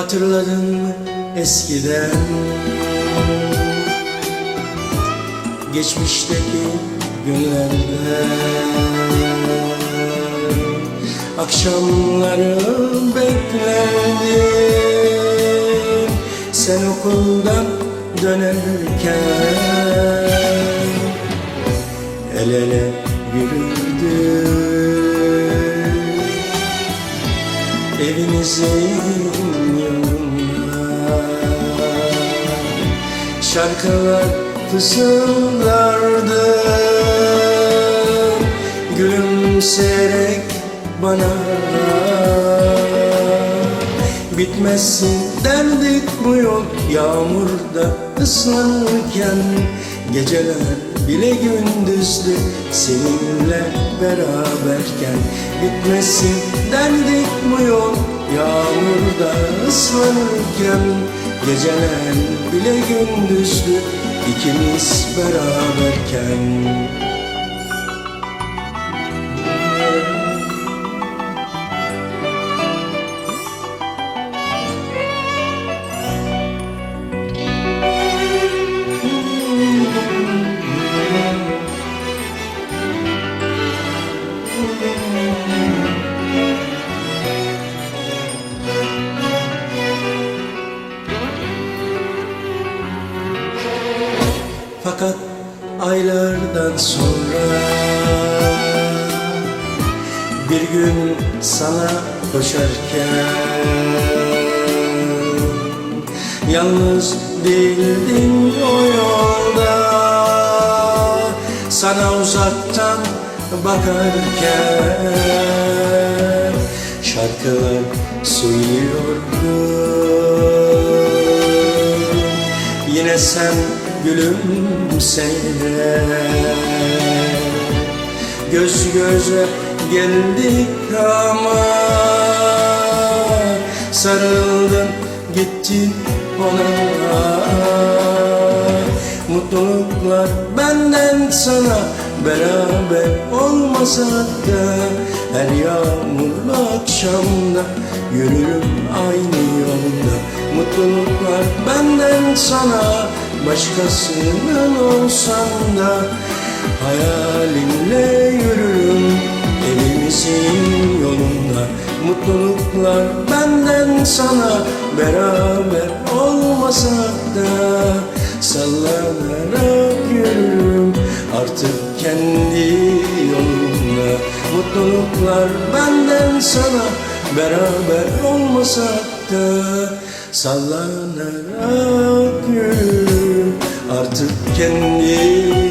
Hatırladın mı eskiden? Geçmişteki günlerde. Akşamları beklerdim Sen okuldan dönerken El ele yürürdük Evinizin yolunda Şarkılar fısıldardı. Gülümseyerek bana Bitmezsin derdik bu yol Yağmurda ıslanırken Geceler bile gündüzdü Seninle beraberken Bitmesin derdik bu yol. Yağmurda ıslanırken Geceler bile gündüzdü ikimiz beraberken aylardan sonra. Bir gün sana koşarken Yalnız değildin o yolda. Sana uzaktan bakarken Şarkılar söylüyordum Yine sen gülümseyle Göz göze geldik ama Sarıldın gittin ona Mutluluklar benden sana Beraber olmasak da Her yağmurlu akşamda Yürürüm aynı yolda Mutluluklar benden sana Başkasının olsam da Hayalimle yürürüm. Evimizin yolunda Mutluluklar benden sana Beraber olmasak da Sallanarak yürürüm. Artık kendi yolunda Mutluluklar benden sana Beraber olmasak da Sallanarak yürürüm Artık kendi